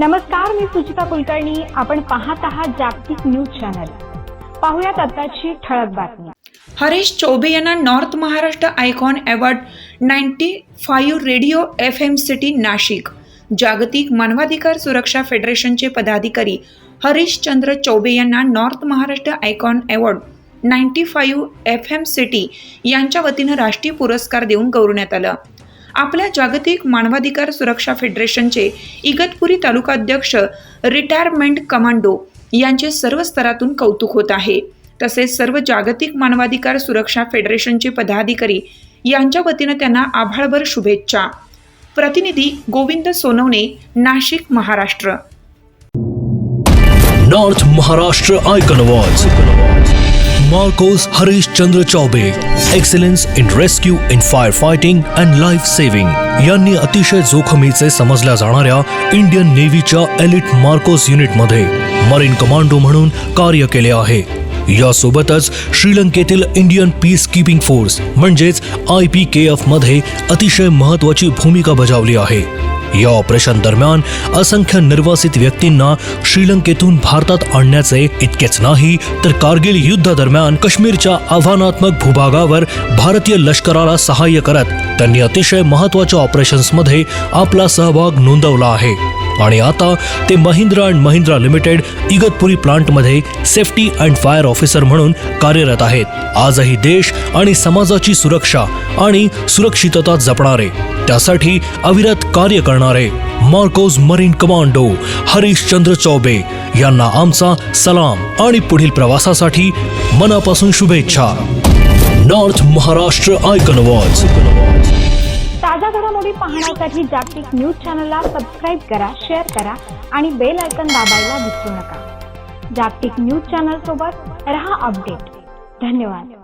नमस्कार मी सुचिता कुलकर्णी. आपण पाहत आहात जागतिक न्यूज चॅनल. पाहुयात आताची ठळक बातमी. हरीश चौबे यांना north Maharashtra icon award ninety five radio F M city Nashik. जागतिक मानवाधिकार सुरक्षा फेडरेशनचे पदाधिकारी हरीश चंद्र चौबे यांना north Maharashtra icon award ninety five F M city यांच्या वतीनं राष्ट्रीय पुरस्कार देऊन गौरवण्यात आलं. आपल्या जागतिक मानवाधिकार सुरक्षा फेडरेशनचे इगतपुरी तालुका अध्यक्ष रिटायरमेंट कमांडो यांचे सर्व स्तरातून कौतुक होत आहे. तसेच सर्व जागतिक मानवाधिकार सुरक्षा फेडरेशनचे पदाधिकारी यांच्या वतीनं त्यांना आभाळभर शुभेच्छा. प्रतिनिधी Govind Sonawane Nashik Maharashtra. North Maharashtra icon watch Marcos Marcos Harish Chandra Chaube, Excellence in Rescue in Firefighting and Life Saving. यांनी अतिशय जोखमीचे समजल्या जाणाऱ्या इंडियन नेव्हीच्या एलिट मार्कोस युनिटमध्ये मरीन कमांडो म्हणून कार्य केले आहे. यासोबतच श्रीलंकेतील इंडियन पीस कीपिंग फोर्स म्हणजेच आय पी के एफमध्ये अतिशय महत्वाची भूमिका बजावली आहे. या ऑपरेशन दरम्यान असंख्य निर्वासित व्यक्तींना श्रीलंकेतून भारतात आणण्याचे इतकेच नाही तर कारगिल युद्ध दरम्यान काश्मीरच्या आव्हानात्मक भूभागावर भारतीय लष्कराला सहाय्य करत त्यांनी अतिशय महत्त्वाच्या ऑपरेशन्समध्ये आपला सहभाग नोंदवला आहे. आणि आता ते महिंद्रा अँड महिंद्रा लिमिटेड इगतपुरी प्लांटमध्ये सेफ्टी अँड फायर ऑफिसर म्हणून कार्यरत आहेत. आजही देश आणि समाजाची सुरक्षा आणि सुरक्षितता जपणारे त्यासाठी अविरत कार्य करणारे Marcos marine commando Harish Chandra Choubey यांना आमचा सलाम आणि पुढील प्रवासासाठी मनापासून शुभेच्छा. नॉर्थ महाराष्ट्र आयकन अवॉर्ड्स ताज्या घडामोडी पाहण्यासाठी जागतिक न्यूज़ चॅनलला सबस्क्राईब करा, शेअर करा आणि बेल आयकॉन दाबायला विसरू नका. जागतिक न्यूज़ चॅनल सोबत रहा अपडेट. धन्यवाद.